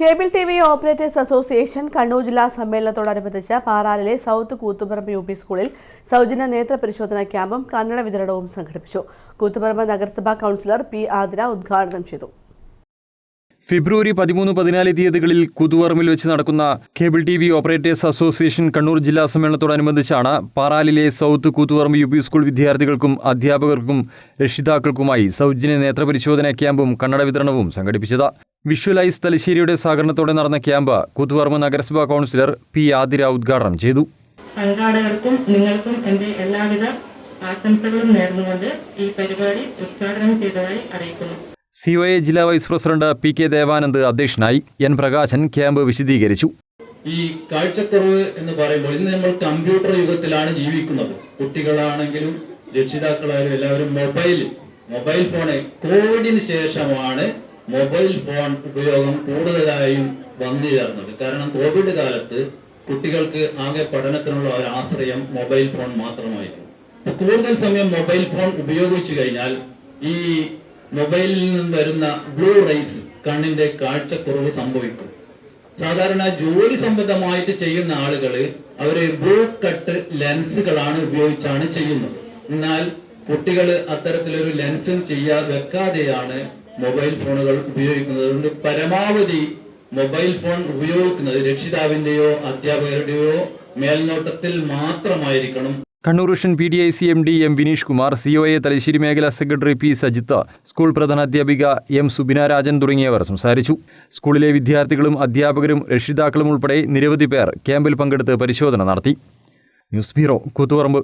Cable T V operators association Kannur ജില്ലാ സമ്മേളനത്തോടനുബന്ധിച്ച് പാറാലിലെ സൗത്ത് കൂത്തുപറമ്പ് യു പി സ്കൂളിൽ സൗജന്യ നേത്ര പരിശോധനാ ക്യാമ്പും കന്നഡ വിതരണവും സംഘടിപ്പിച്ചു. കൂത്തുപറമ്പ് നഗരസഭാ കൗൺസിലർ പി ആതിര ഉദ്ഘാടനം ചെയ്തു. ഫെബ്രുവരി പതിമൂന്ന് പതിനാല് തീയതികളിൽ കുതുവർമ്മിൽ വെച്ച് നടക്കുന്ന cable T V operators association Kannur ജില്ലാ സമ്മേളനത്തോടനുബന്ധിച്ചാണ് പാറാലിലെ സൗത്ത് കൂത്തുവർമ്മ യു പി സ്കൂൾ വിദ്യാർത്ഥികൾക്കും അധ്യാപകർക്കും രക്ഷിതാക്കൾക്കുമായി സൗജന്യ നേത്രപരിശോധന ക്യാമ്പും കണ്ണട വിതരണവും സംഘടിപ്പിച്ചത്. വിഷ്വലൈസ് തലശ്ശേരിയുടെ സഹകരണത്തോടെ നടന്ന ക്യാമ്പ് കൂത്തുപറമ്പ് നഗരസഭാ കൗൺസിലർ പി ആതിര ഉദ്ഘാടനം ചെയ്തു. സംഘാടകർക്കും നിങ്ങൾക്കും എന്റെ എല്ലാവിധ ആശംസകളും നേർന്നുകൊണ്ട് ഈ പരിപാടി ഉദ്ഘാടനം ചെയ്തതായി അറിയിക്കുന്നു. സി ഒ എ ജില്ലാ vice president P K Devanand അധ്യക്ഷനായി എൻ പ്രകാശൻ ക്യാമ്പ് വിശദീകരിച്ചു. ഈ കാഴ്ചക്കുറവ് എന്ന് പറയുമ്പോൾ ഇന്ന് നമ്മൾ കമ്പ്യൂട്ടർ യുഗത്തിലാണ് ജീവിക്കുന്നത്. കുട്ടികളാണെങ്കിലും രക്ഷിതാക്കളായാലും എല്ലാവരും മൊബൈൽ മൊബൈൽ ഫോണ് കോവിഡിന് ശേഷമാണ് മൊബൈൽ ഫോൺ ഉപയോഗം കൂടുതലായും വന്നു ചേർന്നത്. കാരണം കോവിഡ് കാലത്ത് കുട്ടികൾക്ക് ആകെ പഠനത്തിനുള്ള ഒരു ആശ്രയം മൊബൈൽ ഫോൺ മാത്രമായിരുന്നു. കൂടുതൽ സമയം മൊബൈൽ ഫോൺ ഉപയോഗിച്ചു കഴിഞ്ഞാൽ ഈ മൊബൈലിൽ നിന്ന് വരുന്ന ബ്ലൂ റൈസ് കണ്ണിന്റെ കാഴ്ചക്കുറവ് സംഭവിക്കും. സാധാരണ ജോലി സംബന്ധമായിട്ട് ചെയ്യുന്ന ആളുകൾ അവർ ബ്ലൂ കട്ട് ലെൻസുകളാണ് ഉപയോഗിച്ചാണ് ചെയ്യുന്നത്. എന്നാൽ കുട്ടികൾ അത്തരത്തിലൊരു ലെൻസും ചെയ്യാ വെക്കാതെയാണ് മൊബൈൽ ഫോണുകൾ ഉപയോഗിക്കുന്നത്. അതുകൊണ്ട് പരമാവധി മൊബൈൽ ഫോൺ ഉപയോഗിക്കുന്നത് രക്ഷിതാവിന്റെയോ അധ്യാപകരുടെയോ മേൽനോട്ടത്തിൽ മാത്രമായിരിക്കണം. Kannur vision P D I C M D M Vineesh Kumar C O A Thalassery മേഖലാ സെക്രട്ടറി പി സജിത്ത് സ്കൂൾ പ്രധാനാധ്യാപിക എം സുബിന രാജൻ തുടങ്ങിയവർ സംസാരിച്ചു. സ്കൂളിലെ വിദ്യാർത്ഥികളും അധ്യാപകരും രക്ഷിതാക്കളും ഉൾപ്പെടെ നിരവധി പേർ ക്യാമ്പിൽ പങ്കെടുത്ത് പരിശോധന നടത്തി. News bureau Koothuparamba.